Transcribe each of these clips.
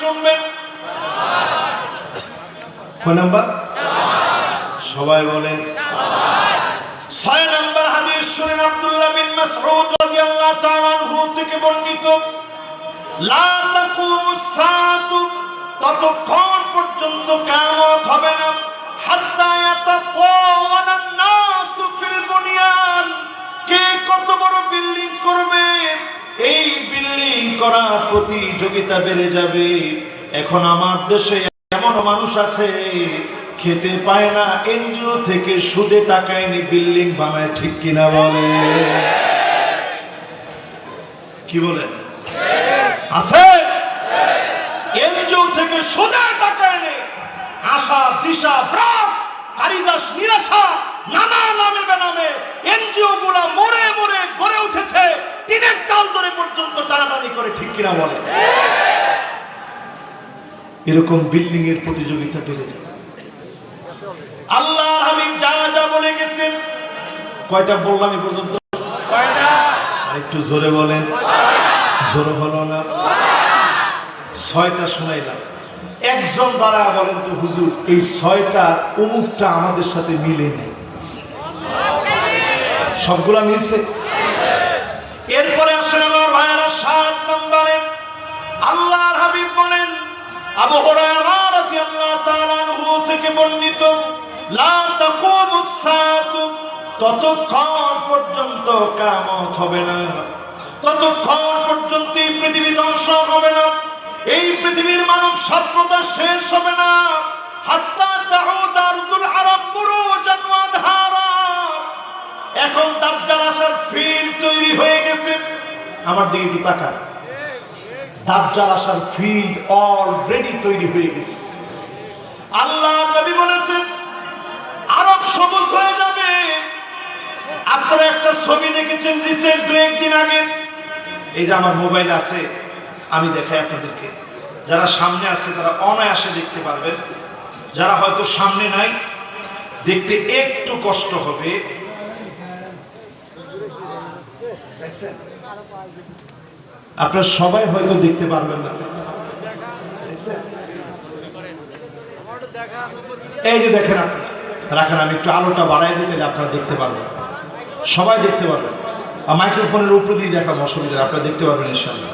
শুনবেন? কয় নাম্বার? সবাই বলেন। ছয় নাম্বার হাদিস শুনেন আব্দুল্লাহ বিন মাসউদ রাদিয়াল্লাহু তাআলা আনহু থেকে বর্ণিত লা তাকুমুস সাআতু ততক্ষণ করা প্রতিযোগিতা বেড়ে যাবে। এখন আমার দেশে এমন মানুষ আছে, খেতে পায় না, এনজিও থেকে সুদে টাকা এনে বিল্ডিং বানায়, ঠিক কিনা বলে? কি বলে? আছে? এনজিও থেকে সুদে টাকা এনে আশা, দিশা ব্রাক কারিদাস নিরাশা, নানা নামে বেনামে এনজিও গুলা মরে মরে গড়ে উঠেছে টিনের চাল ধরে পর্যন্ত টানাটানি করে ঠিক কিনা বলে। এরকম বিল্ডিং এর প্রতিযোগিতা বেড়ে যাবে। আল্লাহ হাবিব যা যা বলে গেছেন কয়টা বললাম এই পর্যন্ত? একটু জোরে বলেন। জোরে হলো না? ছয়টা শোনাইলাম। একজন দ্বারা বলেন তো হুজুর এই ছয়টা অমুকটা আমাদের সাথে মিলে নেই। সবগুলা মিলছে? আল্লাহর হাবিব বলেন, আবু হুরায়রা রাদিয়াল্লাহু তাআলা আনহু থেকে বর্ণিত, লা তাকুমুস সাআতু ততক্ষণ পর্যন্ত কিয়ামত হবে না ততক্ষণ পর্যন্ত এই পৃথিবী ধ্বংস হবে না এই পৃথিবীর মানব সভ্যতা শেষ হবে না হাত্তা তাউদ আরদুল আরব বুরুজান ওয়া আনহারা এখন দাজ্জাল আসার ফিল্ড তৈরি হয়ে গেছে আমার দিকে একটু তাকান দাজ্জাল আসার ফিল্ড অলরেডি তৈরি হয়ে গেছে। আল্লাহ নবী বলেছেন, আরব সবুজ হয়ে যাবে। আপনারা একটা ছবি দেখেছেন রিসেন্ট দু একদিন আগে? এই যে আমার মোবাইল আছে, আমি দেখাই আপনাদেরকে। যারা সামনে আছে, তারা অনায়াসে দেখতে পারবেন। যারা হয়তো সামনে নাই, দেখতে একটু কষ্ট হবে। দেখছেন? আপনারা সবাই হয়তো দেখতে পারবেন না। এই যে দেখেন রাখেন, আমি একটু আলোটা বাড়াই দিতে আপনারা দেখতে পারবেন। সবাই দেখতে পারবেন। আর মাইক্রোফোনের উপরে দিয়ে দেখাম অসুবিধা আপনারা দেখতে পারবেন ইনশাল্লাহ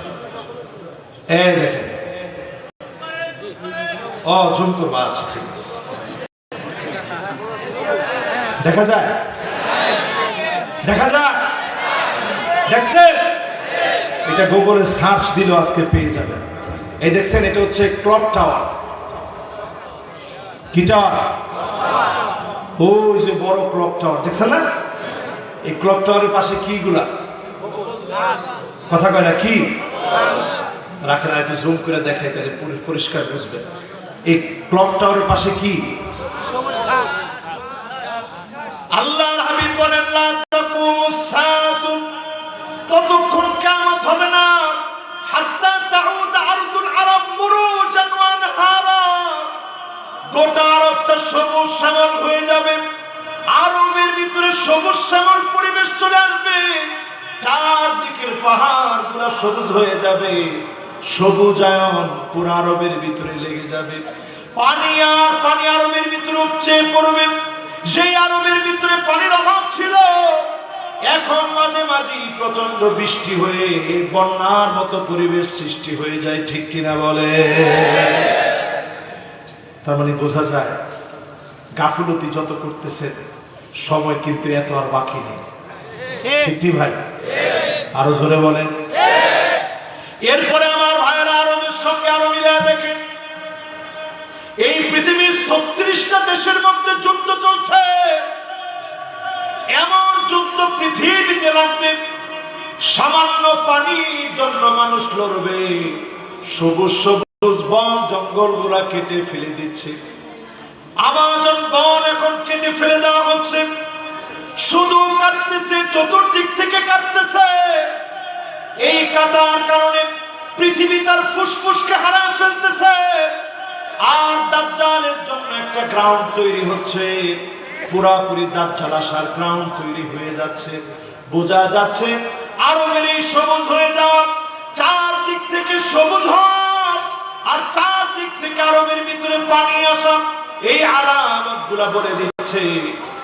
এই দেখেন। ও ঝুম করব আচ্ছা ঠিক আছে। দেখা যায়? দেখা যায়? দেখছেন? এটা গুগলে সার্চ দিল আজকে পেয়ে যাবেন। এই দেখছেন এটা হচ্ছে ক্লক টাওয়ার কি টাওয়ার ওই যে বড় ক্লক টাওয়ার দেখছেন না? এই ক্লক টাওয়ারের পাশে কি গুলা কথা কয় না কি রাখেন আর একটু জুম করে দেখাই তাহলে পরিষ্কার বুঝবে এই ক্লক টাওয়ারের পাশে কি আল্লাহর হাবিব বলেন ততক্ষণ কিয়ামত হবে না, হাত্তা আরদুল আরব গোটা আরবটা সবুজ হয়ে যাবে। আরবের ভিতরে সবুজ শ্যামল পরিবেশ চলে আসবে। চারদিকের পাহাড় সবুজ হয়ে যাবে। পুরো আরবের ভিতরে লেগে যাবে। পানি আর পানি আরবের ভিতরে উপচে পড়বে। সেই আরবের ভিতরে পানির অভাব ছিল এখন মাঝে মাঝে প্রচণ্ড বৃষ্টি হয়ে বন্যার মতো পরিবেশ সৃষ্টি হয়ে যায়, ঠিক কিনা বলে? তার মানে বোঝা যায়, গাফুলতি যত করতেছে সময় কিন্তু এত আর বাকি নেই। ঠিক ভাই? আরও জোরে বলেন। এরপরে আমার ভাইয়েরা আরবের সঙ্গে আরও মিলায় দেখেন। এই পৃথিবীর ছত্রিশটা দেশের মধ্যে যুদ্ধ চলছে। এমন যুদ্ধ পৃথিবীতে লাগবে। সামান্য পানির জন্য মানুষ লড়বে। সবুজ সবুজ বন জঙ্গলগুলা কেটে ফেলে দিচ্ছে। আমাজন বন এখন কেটে ফেলে দেওয়া হচ্ছে। শুধু কাটতেছে, চতুর্দিক থেকে কাটতেছে। এই কাটার কারণে পৃথিবী তার ফুসফুসকে হারায় ফেলতেছে। আর দাজ্জালের জন্য একটা গ্রাউন্ড তৈরি হচ্ছে। পুরাপুরি দাজ্জাল আসার গ্রাউন্ড তৈরি হয়ে যাচ্ছে। বোঝা যাচ্ছে আরবের এই সবুজ হয়ে যাওয়া। চারদিক থেকে সবুজ হওয়া আর চার পানি আসা। এই আলামতগুলা বলে দিচ্ছে,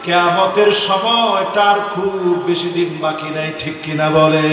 কেয়ামতের সময়টার খুব বেশি দিন বাকি নাই, ঠিক কিনা বলে?